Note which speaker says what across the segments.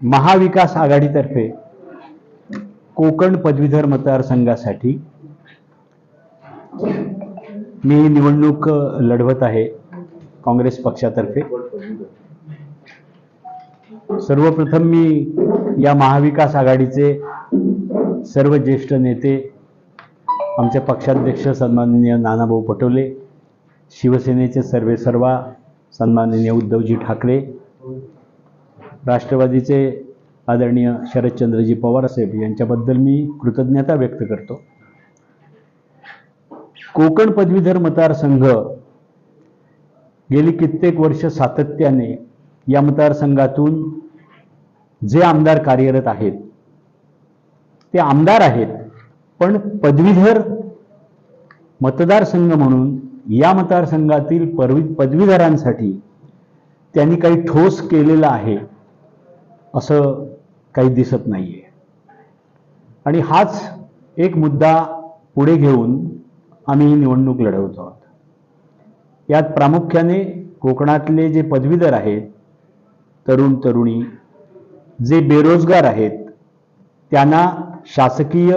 Speaker 1: महाविकास आघाडीतर्फे कोकण पदवीधर मतदारसंघासाठी मी निवडणूक लढवत आहे काँग्रेस पक्षातर्फे. सर्वप्रथम मी या महाविकास आघाडीचे सर्व ज्येष्ठ नेते आमचे पक्षाध्यक्ष सन्माननीय नानाभाऊ पटोले शिवसेनेचे सर्वे सर्वा सन्माननीय उद्धवजी ठाकरे राष्ट्रवादीचे आदरणीय शरदचंद्रजी पवार साहेब यांच्याबद्दल मी कृतज्ञता व्यक्त करतो. कोकण पदवीधर मतदारसंघ गेली कित्येक वर्ष सातत्याने या मतदारसंघातून जे आमदार कार्यरत आहेत ते आमदार आहेत पण पदवीधर मतदारसंघ म्हणून या मतदारसंघातील पदवी पदवीधरांसाठी त्यांनी काही ठोस केलेलं आहे. असं काही दिसत नाहीये. आणि हाच एक मुद्दा पुढे घेऊन आम्ही निवडणूक लढवत आहोत. यात प्रामुख्याने कोकणातले जे पदवीधर आहेत तरुण तरुणी जे बेरोजगार आहेत त्यांना शासकीय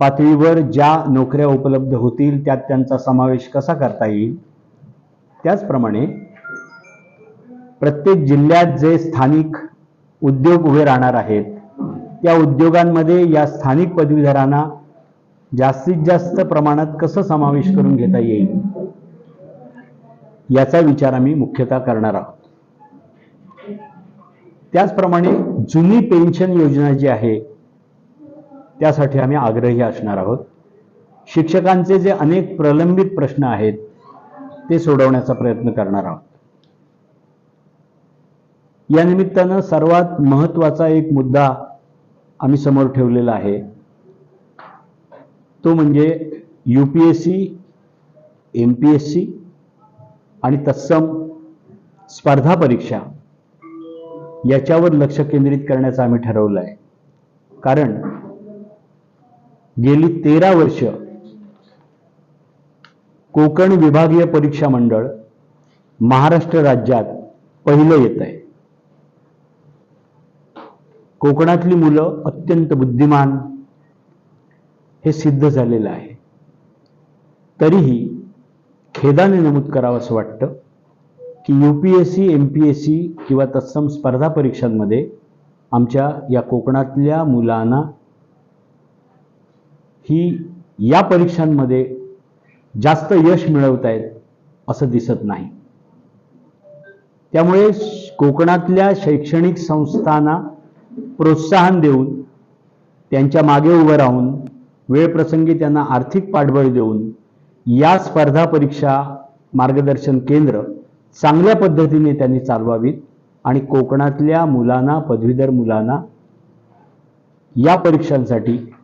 Speaker 1: पातळीवर ज्या नोकऱ्या उपलब्ध होतील त्यात त्यांचा समावेश कसा करता येईल? त्याचप्रमाणे प्रत्येक जिल्ह्यात जे स्थानिक उद्योग उभे राहणार आहेत. या उद्योगांमध्ये या स्थानिक पदवीधरांना जास्तीत जास्त प्रमाणात कसं समावेश करून घेता येईल? याचा विचार आम्ही मुख्यतः करणार आहोत. त्याचप्रमाणे जुनी पेन्शन योजना जी आहे त्यासाठी आम्ही आग्रही असणार आहोत. शिक्षकांचे जे अनेक प्रलंबित प्रश्न आहेत ते सोडवण्याचा प्रयत्न करणार आहोत. या निमित्तानं सर्वात महत्त्वाचा एक मुद्दा आम्ही समोर ठेवलेला आहे. तो म्हणजे U P S C M P S C आणि तत्सम स्पर्धा परीक्षा याच्यावर लक्ष केंद्रित करण्याचं आम्ही ठरवलं आहे. कारण गेली तेरा वर्ष कोकण विभागीय परीक्षा मंडळ महाराष्ट्र राज्यात पहिलं येत आहे. कोकणातली मुलं अत्यंत बुद्धिमान. हे सिद्ध झालेलं आहे. तरीही खेदाने नमूद करावं असं वाटतं की U P S C M P S C किंवा तत्सम स्पर्धा परीक्षांमध्ये आमच्या या कोकणातल्या मुलांना ही या परीक्षांमध्ये जास्त यश मिळवत आहेत असं दिसत नाही. त्यामुळे कोकणातल्या शैक्षणिक संस्थांना प्रोत्साहन देऊन त्यांच्या मागे उभं राहून वेळप्रसंगी त्यांना आर्थिक पाठबळ देऊन या स्पर्धा परीक्षा मार्गदर्शन केंद्र चांगल्या पद्धतीने त्यांनी चालवावीत आणि कोकणातल्या मुलांना पदवीधर मुलांना या परीक्षांसाठी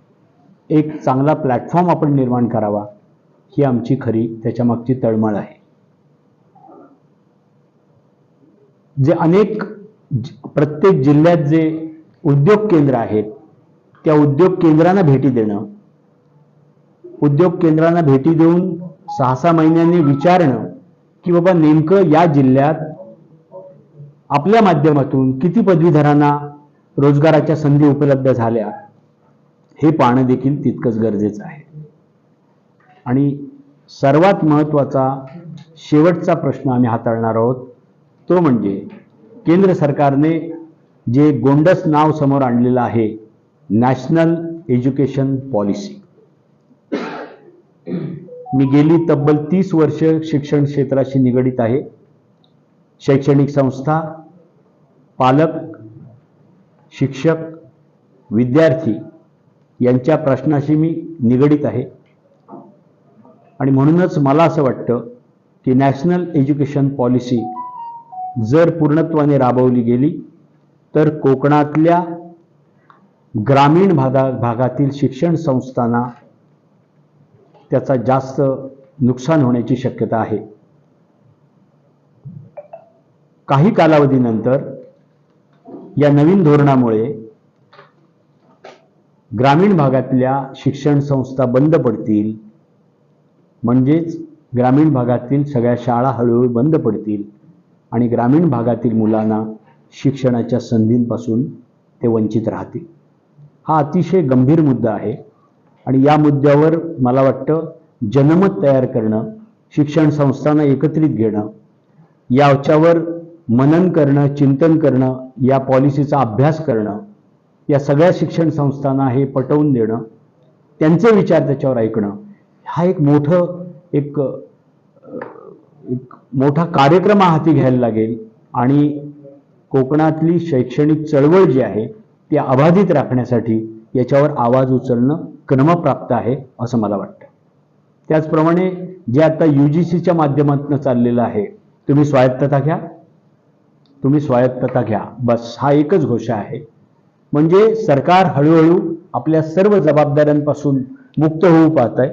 Speaker 1: एक चांगला प्लॅटफॉर्म आपण निर्माण करावा ही आमची खरी त्याच्यामागची तळमळ आहे. जे अनेक प्रत्येक जिल्ह्यात जे उद्योग केंद्र आहेत त्या उद्योग केंद्रांना भेटी देणं. उद्योग केंद्रांना भेटी देऊन सहा सहा महिन्यांनी विचारणं की बाबा नेमकं या जिल्ह्यात आपल्या माध्यमातून किती पदवीधरांना रोजगाराच्या संधी उपलब्ध झाल्या हे पाहणं देखील तितकंच गरजेचं आहे. आणि सर्वात महत्त्वाचा शेवटचा प्रश्न आम्ही हाताळणार आहोत तो म्हणजे केंद्र सरकारने जे गोंडस नाव समोर आणलेलं आहे नॅशनल एज्युकेशन पॉलिसी मी गेली तब्बल तीस वर्ष शिक्षण क्षेत्राशी निगडीत आहे. शैक्षणिक संस्था पालक शिक्षक विद्यार्थी यांच्या प्रश्नाशी मी निगडीत आहे. आणि म्हणूनच मला असं वाटतं की नॅशनल एज्युकेशन पॉलिसी जर पूर्णत्वाने राबवली गेली तर कोकणातल्या ग्रामीण भागा भागातील शिक्षण संस्थांना त्याचा जास्त नुकसान होण्याची शक्यता आहे. काही कालावधीनंतर या नवीन धोरणामुळे ग्रामीण भागातल्या शिक्षण संस्था बंद पडतील. म्हणजेच ग्रामीण भागातील सगळ्या शाळा हळूहळू बंद पडतील आणि ग्रामीण भागातील मुलांना शिक्षणाच्या संधींपासून ते वंचित राहतील. हा अतिशय गंभीर मुद्दा आहे आणि या मुद्द्यावर मला वाटतं जनमत तयार करणं शिक्षण संस्थांना एकत्रित घेणं याच्यावर मनन करणं चिंतन करणं या पॉलिसीचा अभ्यास करणं या सगळ्या शिक्षण संस्थांना हे पटवून देणं त्यांचे विचार त्याच्यावर ऐकणं हा एक मोठं एक एक मोठा कार्यक्रम हाती घ्यायला लागेल आणि कोकणातली शैक्षणिक चळवळ जी आहे ती अबाधित राखण्यासाठी याच्यावर आवाज उचलणं क्रमप्राप्त आहे असं मला वाटतं. त्याचप्रमाणे जे आता यू जी सीच्या माध्यमातून चाललेलं आहे तुम्ही स्वायत्तता घ्या. तुम्ही स्वायत्तता घ्या. बस हा एकच घोषा आहे. म्हणजे सरकार हळूहळू आपल्या सर्व जबाबदाऱ्यांपासून मुक्त होऊ पाहत आहे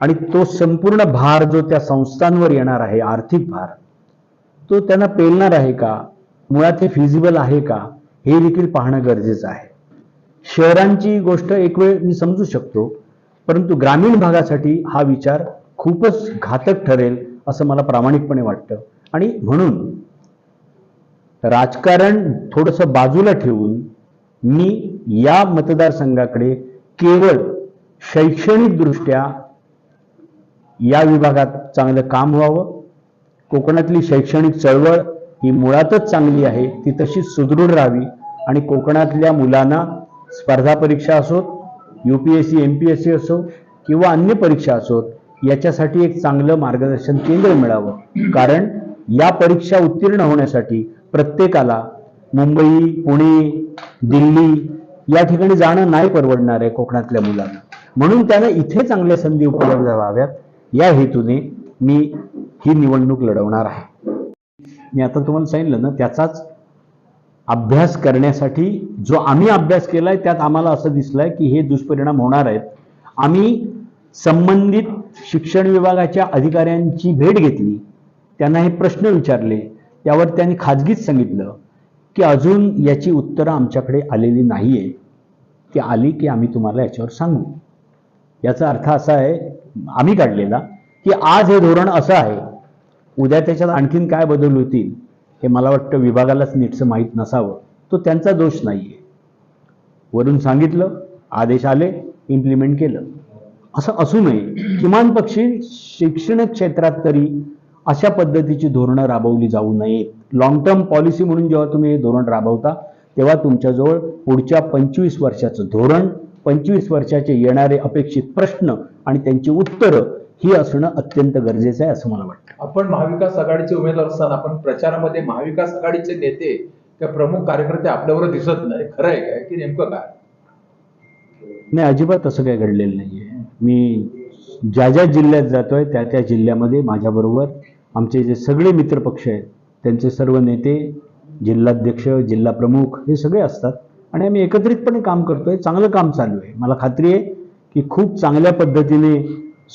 Speaker 1: आणि तो संपूर्ण भार जो त्या संस्थांवर येणार आहे आर्थिक भार तो त्यांना पेलणार आहे का? मुळात हे फिजिबल आहे का? हे देखील पाहणं गरजेचं आहे. शहरांची गोष्ट एक वेळ मी समजू शकतो परंतु ग्रामीण भागासाठी हा विचार खूपच घातक ठरेल असं मला प्रामाणिकपणे वाटतं. आणि म्हणून राजकारण थोडंसं बाजूला ठेवून मी या मतदारसंघाकडे केवळ शैक्षणिकदृष्ट्या या विभागात चांगलं काम व्हावं कोकणातली शैक्षणिक चळवळ ही मुळातच चांगली आहे ती तशीच सुदृढ राहावी. आणि कोकणातल्या मुलांना स्पर्धा परीक्षा असोत U P S C M P S C असो किंवा अन्य परीक्षा असोत याच्यासाठी एक चांगलं मार्गदर्शन केंद्र मिळावं. कारण या परीक्षा उत्तीर्ण होण्यासाठी प्रत्येकाला मुंबई पुणे दिल्ली या ठिकाणी जाणं नाही परवडणार आहे कोकणातल्या मुलांना. म्हणून त्यांना इथे चांगल्या संधी उपलब्ध व्हाव्यात. या हेतूने मी ही निवडणूक लढवणार आहे. मी आता तुम्हाला सांगितलं ना त्याचाच अभ्यास करण्यासाठी जो आम्ही अभ्यास केलाय त्यात आम्हाला असं दिसलंय की हे दुष्परिणाम होणार आहेत. आम्ही संबंधित शिक्षण विभागाच्या अधिकाऱ्यांची भेट घेतली. त्यांना हे प्रश्न विचारले. त्यावर त्यांनी खाजगीच सांगितलं की अजून याची उत्तरं आमच्याकडे आलेली नाहीये. ती आली की आम्ही तुम्हाला याच्यावर सांगू. याचा अर्थ असा आहे आम्ही काढलेला की आज हे धोरण असं आहे उद्या त्याच्यात आणखीन काय बदल होतील हे मला वाटतं विभागालाच नीटचं माहीत नसावं. तो त्यांचा दोष नाहीये. वरून सांगितलं आदेश आले इम्प्लिमेंट केलं. असं असू नये. किमान पक्षी शिक्षण क्षेत्रात तरी अशा पद्धतीची धोरणं राबवली जाऊ नयेत. लॉंग टर्म पॉलिसी म्हणून जेव्हा तुम्ही हे धोरण राबवता तेव्हा तुमच्याजवळ पुढच्या पंचवीस वर्षाचं धोरण पंचवीस वर्षाचे येणारे अपेक्षित प्रश्न आणि त्यांची उत्तरं ही असणं अत्यंत गरजेचं आहे असं मला वाटतं.
Speaker 2: आपण महाविकास आघाडीचे उमेदवार असताना आपण प्रचारामध्ये महाविकास आघाडीचे नेते किंवा प्रमुख कार्यकर्ते आपल्याबरोबर दिसत नाही. खरं आहे काय? की नेमकं काय?
Speaker 1: नाही अजिबात असं काही घडलेलं नाहीये. मी ज्या ज्या जिल्ह्यात जातोय त्या त्या जिल्ह्यामध्ये माझ्याबरोबर आमचे जे सगळे मित्रपक्ष आहेत त्यांचे सर्व नेते जिल्हाध्यक्ष जिल्हा प्रमुख हे सगळे असतात. आणि आम्ही एकत्रितपणे काम करतोय चांगलं काम चालू आहे. मला खात्री आहे की खूप चांगल्या पद्धतीने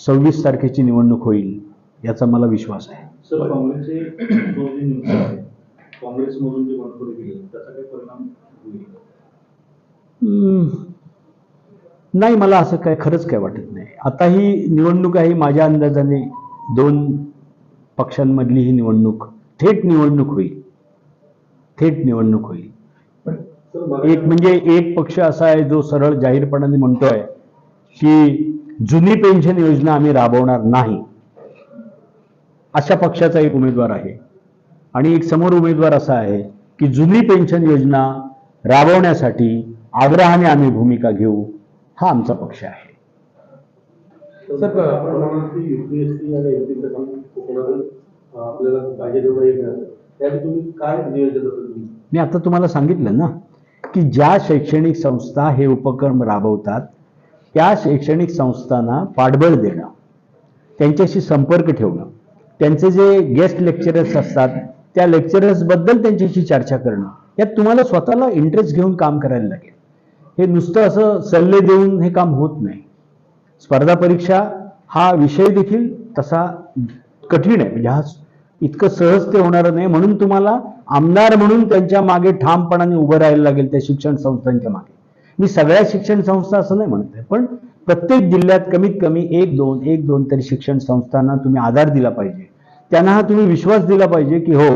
Speaker 1: सव्वीस तारखेची निवडणूक होईल. याचा मला विश्वास आहे.
Speaker 3: सर काँग्रेसचे जो जे न्यूज आहे काँग्रेसमधून जे बनवले गेले त्याचा काही परिणाम होईल का?
Speaker 1: हम्म, नाही मला असं काय खरंच काय वाटत नाही. आता ही निवडणूक आहे माझ्या अंदाजाने दोन पक्षांमधली ही निवडणूक थेट निवडणूक होईल. थेट निवडणूक होईल. एक म्हणजे एक पक्ष असा आहे जो सरळ जाहीरपणाने म्हणतोय की जुनी पेन्शन योजना आम्ही राबवणार नाही. अशा पक्षाचा एक उमेदवार आहे. आणि एक समोर उमेदवार असा आहे की जुनी पेन्शन योजना राबवण्यासाठी आग्रहाने आम्ही भूमिका घेऊ हा आमचा पक्ष आहे. मी आता तुम्हाला सांगितलं ना की ज्या शैक्षणिक संस्था हे उपक्रम राबवतात त्या शैक्षणिक संस्थांना पाठबळ देणं त्यांच्याशी संपर्क ठेवणं त्यांचे जे गेस्ट लेक्चरर्स असतात त्या लेक्चरर्सबद्दल त्यांच्याशी चर्चा करणं यात तुम्हाला स्वतःला इंटरेस्ट घेऊन काम करायला लागेल. हे नुसतं असं सल्ले देऊन हे काम होत नाही. स्पर्धा परीक्षा हा विषय देखील तसा कठीण आहे. म्हणजे हा इतकं सहज ते होणार नाही. म्हणून तुम्हाला आमदार म्हणून त्यांच्या मागे ठामपणाने उभं राहायला लागेल त्या शिक्षण संस्थांच्या मागे. मी सगळ्या शिक्षण संस्था असं नाही म्हणत आहे पण प्रत्येक जिल्ह्यात कमीत कमी एक दोन एक दोन तरी शिक्षण संस्थांना तुम्ही आधार दिला पाहिजे. त्यांना हा तुम्ही विश्वास दिला पाहिजे की हो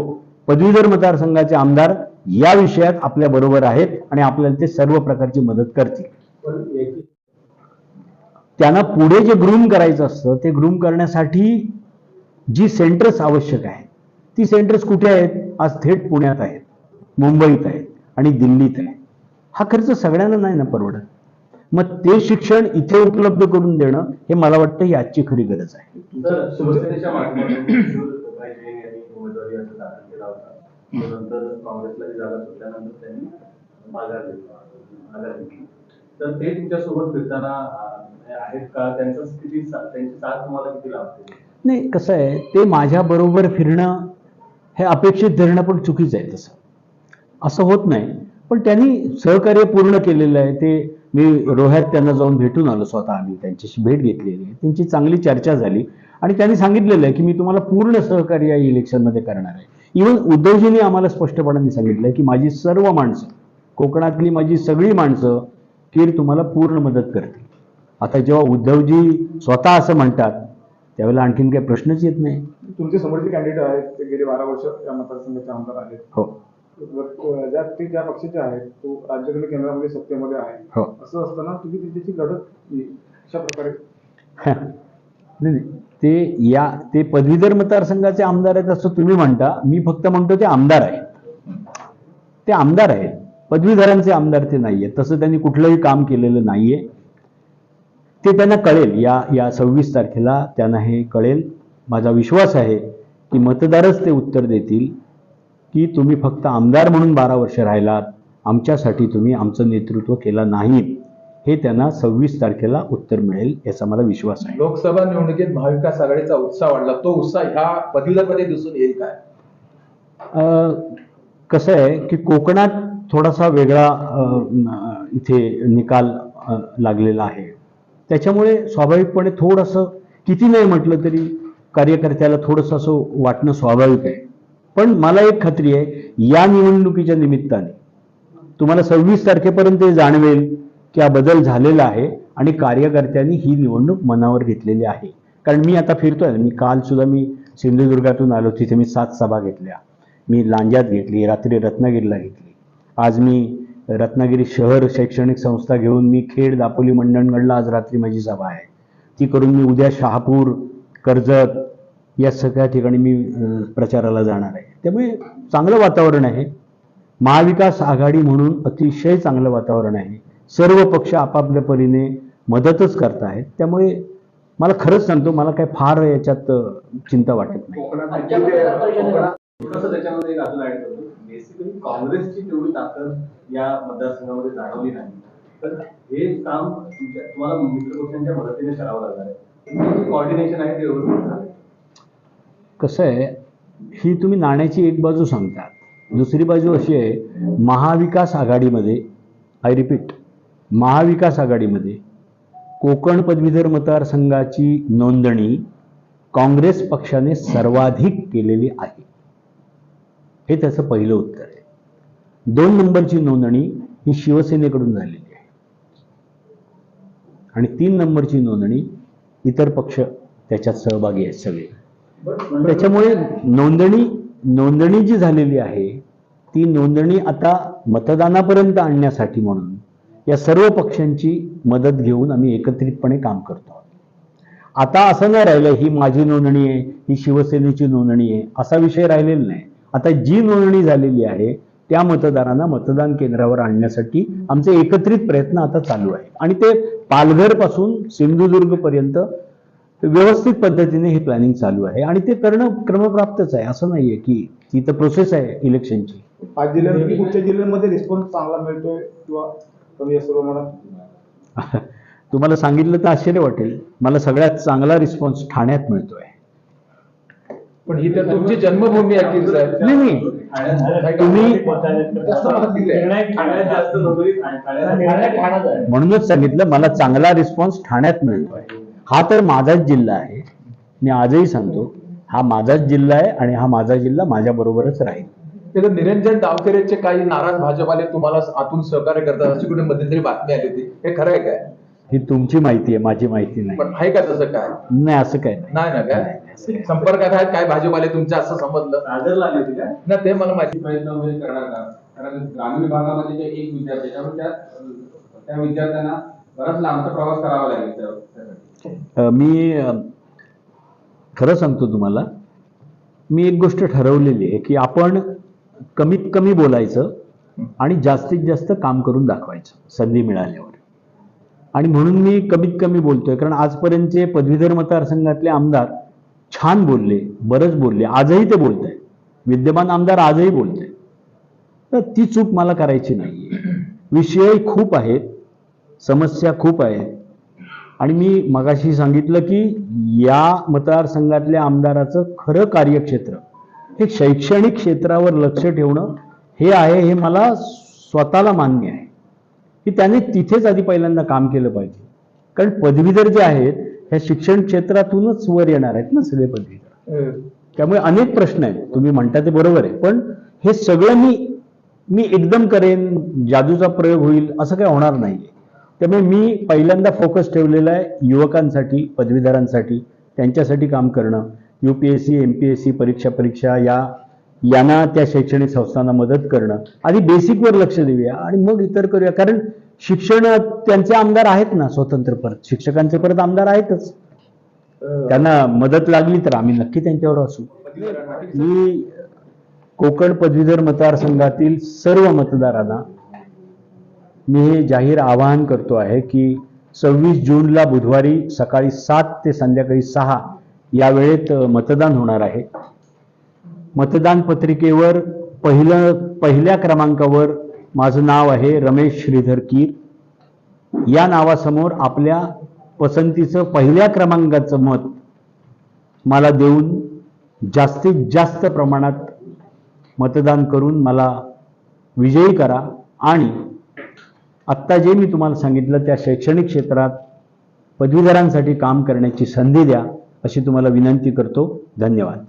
Speaker 1: पदवीधर मतदारसंघाचे आमदार या विषयात आपल्या बरोबर आहेत आणि आपल्याला ते सर्व प्रकारची मदत करतील. त्यांना पुढे जे ग्रूम करायचं असतं ते ग्रूम करण्यासाठी जी सेंटर्स आवश्यक आहेत ती सेंटर्स कुठे आहेत? आज थेट पुण्यात आहेत मुंबईत आहेत आणि दिल्लीत आहेत. हा खर्च सगळ्यांना नाही ना परवडत? मग ते शिक्षण इथे उपलब्ध करून देणं हे मला वाटतं ही आजची खरी गरज आहे.
Speaker 4: तर ते तुमच्यासोबत फिरताना आहेत का? त्यांचा किती सा- त्यांची साथ तुम्हाला किती लाभते?
Speaker 1: नाही कसं आहे ते माझ्या बरोबर फिरणं हे अपेक्षित धरणं पण चुकीचं आहे तसं. असं होत नाही. पण त्यांनी सहकार्य पूर्ण केलेलं आहे. ते मी रोह्यात त्यांना जाऊन भेटून आलो स्वतः आम्ही. त्यांच्याशी भेट घेतलेली आहे. त्यांची चांगली चर्चा झाली. आणि त्यांनी सांगितलेलं आहे की मी तुम्हाला पूर्ण सहकार्य या इलेक्शनमध्ये करणार आहे. इव्हन उद्धवजींनी आम्हाला स्पष्टपणाने सांगितलं आहे की माझी सर्व माणसं कोकणातली माझी सगळी माणसं कीर तुम्हाला पूर्ण मदत करतील. आता जेव्हा उद्धवजी स्वतः असं म्हणतात त्यावेळेला आणखीन काही प्रश्नच येत नाही.
Speaker 5: तुमचे समोरचे कॅन्डिडेट आहेत ते गेले बारा वर्ष या मतदारसंघाचे आमदार आहेत
Speaker 1: हो.
Speaker 5: व ज्या पक्षाचे आहेत तो राज्यातील केंद्रामध्ये सत्तेमध्ये आहे.
Speaker 1: हो.
Speaker 5: असं असताना तुम्ही त्यांच्याशी लढत नाही. अशा प्रकारे.
Speaker 1: नाही नाही. ते या ते पदवीधर मतदारसंघाचे आमदार आहेत असं तुम्ही म्हणता. मी फक्त म्हणतो ते आमदार आहेत. ते आमदार आहेत. पदवीधरांचे आमदार ते नाहीये. तसं त्यांनी कुठलंही काम केलेलं नाहीये. ते त्यांना कळेल. या या सव्वीस तारखेला त्यांना हे कळेल. माझा विश्वास आहे की मतदारच ते उत्तर देतील. की तुम्ही फक्त आमदार म्हणून बारा वर्ष राहिलात. आमच्यासाठी तुम्ही आमचं नेतृत्व केलं नाही हे त्यांना सव्वीस तारखेला उत्तर मिळेल याचा मला विश्वास आहे.
Speaker 2: लोकसभा निवडणुकीत महाविकास आघाडीचा उत्साह वाढला. तो उत्साह ह्या पदवीधरमध्ये दिसून येईल काय?
Speaker 1: कसं आहे की कोकणात थोडासा वेगळा इथे निकाल लागलेला आहे. त्याच्यामुळे स्वाभाविकपणे थोडंसं किती नाही म्हटलं तरी कार्यकर्त्याला थोडंसं असं वाटणं स्वाभाविक आहे. पण मला एक खात्री आहे या निवडणुकीच्या निमित्ताने तुम्हाला सव्वीस तारखेपर्यंत हे जाणवेल की हा बदल झालेला आहे आणि कार्यकर्त्यांनी ही निवडणूक मनावर घेतलेली आहे. कारण मी आता फिरतोय मी काल सुद्धा मी सिंधुदुर्गातून आलो तिथे मी सात सभा घेतल्या. मी लांज्यात घेतली रात्री रत्नागिरीला घेतली. आज मी रत्नागिरी शहर शैक्षणिक संस्था घेऊन मी खेड दापोली मंडणगडला आज रात्री माझी सभा आहे. ती करून मी उद्या शहापूर कर्जत या सगळ्या ठिकाणी मी प्रचाराला जाणार आहे. त्यामुळे चांगलं वातावरण आहे. महाविकास आघाडी म्हणून अतिशय चांगलं वातावरण आहे. सर्व पक्ष आपापल्या परीने मदतच करत आहेत त्यामुळे मला खरंच सांगतो मला काय फार याच्यात चिंता वाटत नाही.
Speaker 4: काँग्रेसची तेवढी ताकद या मतदारसंघामध्ये जाणवली नाही. तर हे काम तुम्हाला मित्रपक्षांच्या मदतीने करावं लागणार आहे. कॉर्डिनेशन आहे ते व्यवस्थित झालं
Speaker 1: कसं आहे ही तुम्ही नाण्याची एक बाजू सांगतात. दुसरी बाजू अशी आहे महाविकास आघाडीमध्ये आय रिपीट महाविकास आघाडीमध्ये कोकण पदवीधर मतदारसंघाची नोंदणी काँग्रेस पक्षाने सर्वाधिक केलेली आहे. हे त्याचं पहिलं उत्तर आहे. दोन नंबरची नोंदणी ही शिवसेनेकडून झालेली आहे. आणि तीन नंबरची नोंदणी इतर पक्ष त्याच्यात सहभागी आहेत सगळे. त्याच्यामुळे नोंदणी नोंदणी जी झालेली आहे ती नोंदणी आता मतदानापर्यंत आणण्यासाठी म्हणून या सर्व पक्षांची मदत घेऊन आम्ही एकत्रितपणे काम करतो आता असं नाही राहिलं ही माझी नोंदणी आहे ही शिवसेनेची नोंदणी आहे असा विषय राहिलेला नाही. आता जी नोंदणी झालेली आहे त्या मतदारांना मतदान केंद्रावर आणण्यासाठी आमचे एकत्रित प्रयत्न आता चालू आहे आणि ते पालघरपासून सिंधुदुर्ग पर्यंत व्यवस्थित पद्धतीने हे प्लॅनिंग चालू आहे आणि ते करणं क्रमप्राप्तच आहे. असं नाहीये की ती तर प्रोसेस आहे इलेक्शनची
Speaker 5: पाच जिल्ह्यांपैकी कुठच्या जिल्ह्यांमध्ये रिस्पॉन्स चांगला मिळतोय किंवा कमी प्रमाणात?
Speaker 1: तुम्हाला सांगितलं तर आश्चर्य वाटेल. मला सगळ्यात चांगला रिस्पॉन्स ठाण्यात मिळतोय.
Speaker 2: पण ही तर तुमची जन्मभूमी आहे की साहेब.
Speaker 1: नाही नाही. तुम्ही म्हणूनच सांगितलं मला चांगला रिस्पॉन्स ठाण्यात मिळतोय. हा तर माझाच जिल्हा आहे. मी आजही सांगतो हा माझाच जिल्हा आहे आणि हा माझा जिल्हा माझ्या बरोबरच राहील.
Speaker 2: ते तर निरंजन डावखेरेचे काही नाराज भाजपाले तुम्हाला आतून सहकार्य करतात अशी कुठे मध्यंतरी बातमी आली होती. हे खरं आहे काय?
Speaker 1: ही तुमची माहिती आहे माझी माहिती नाही.
Speaker 2: पण आहे का तसं काय?
Speaker 1: नाही असं काय नाही.
Speaker 2: नाही ना
Speaker 1: नाही,
Speaker 2: काय. संपर्कात आहेत काय भाजपाले? तुमच्या असं समजलं.
Speaker 4: दादरला आली होती काय
Speaker 2: ना ते मला माहिती
Speaker 4: प्रयत्न वगैरे करणार का?
Speaker 6: कारण ग्रामीण भागामध्ये जे एक विद्यार्थी त्यामुळे त्या त्या विद्यार्थ्यांना बराच लांबचा प्रवास करावा लागेल त्या- त्यासाठी
Speaker 1: मी खरं सांगतो तुम्हाला मी एक गोष्ट ठरवलेली आहे की आपण कमीत कमी बोलायचं आणि जास्तीत जास्त काम करून दाखवायचं संधी मिळाल्यावर. आणि म्हणून मी कमीत कमी बोलतोय कारण आजपर्यंतचे पदवीधर मतदारसंघातले आमदार छान बोलले बरंच बोलले आजही ते बोलत आहेत विद्यमान आमदार आजही बोलत आहेत तर ती चूक मला करायची नाही विषय खूप आहेत समस्या खूप आहेत आणि मी मगाशी सांगितलं की या मतदारसंघातल्या आमदाराचं खरं कार्यक्षेत्र हे शैक्षणिक क्षेत्रावर लक्ष ठेवणं हे आहे हे मला स्वतःला मान्य आहे. की त्याने तिथेच आधी पहिल्यांदा काम केलं पाहिजे. कारण पदवीधर जे आहेत ह्या शिक्षण क्षेत्रातूनच वर येणार आहेत ना सगळे पदवीधर. त्यामुळे अनेक प्रश्न आहेत. तुम्ही म्हणता ते बरोबर आहे. पण हे सगळं मी मी एकदम करेन जादूचा प्रयोग होईल असं काही होणार नाही त्यामुळे मी पहिल्यांदा फोकस ठेवलेला आहे युवकांसाठी पदवीधरांसाठी त्यांच्यासाठी काम करणं. U P S C M P S C परीक्षा परीक्षा या यांना त्या शैक्षणिक संस्थांना मदत करणं. आधी बेसिकवर लक्ष देऊया आणि मग इतर करूया. कारण शिक्षण त्यांचे आमदार आहेत ना स्वतंत्र परत. शिक्षकांचे परत आमदार आहेतच. त्यांना मदत लागली तर आम्ही नक्की त्यांच्यावर असू. मी कोकण पदवीधर मतदारसंघातील सर्व मतदारांना मी हे जाहीर आवाहन करतो आहे की सव्वीस जूनला बुधवारी सकाळी सात ते संध्याकाळी सहा या वेळेत मतदान होणार आहे. मतदान पत्रिकेवर पहिलं पहिल्या क्रमांकावर माझं नाव आहे रमेश श्रीधर कीर. या नावासमोर आपल्या पसंतीचं पहिल्या क्रमांकाचं मत मला देऊन जास्तीत जास्त प्रमाणात मतदान करून मला विजयी करा आणि आत्ता जे मी तुम्हाला सांगितलं त्या शैक्षणिक क्षेत्रात पदवीधरांसाठी काम करण्याची संधी द्या अशी तुम्हाला विनंती करतो. धन्यवाद.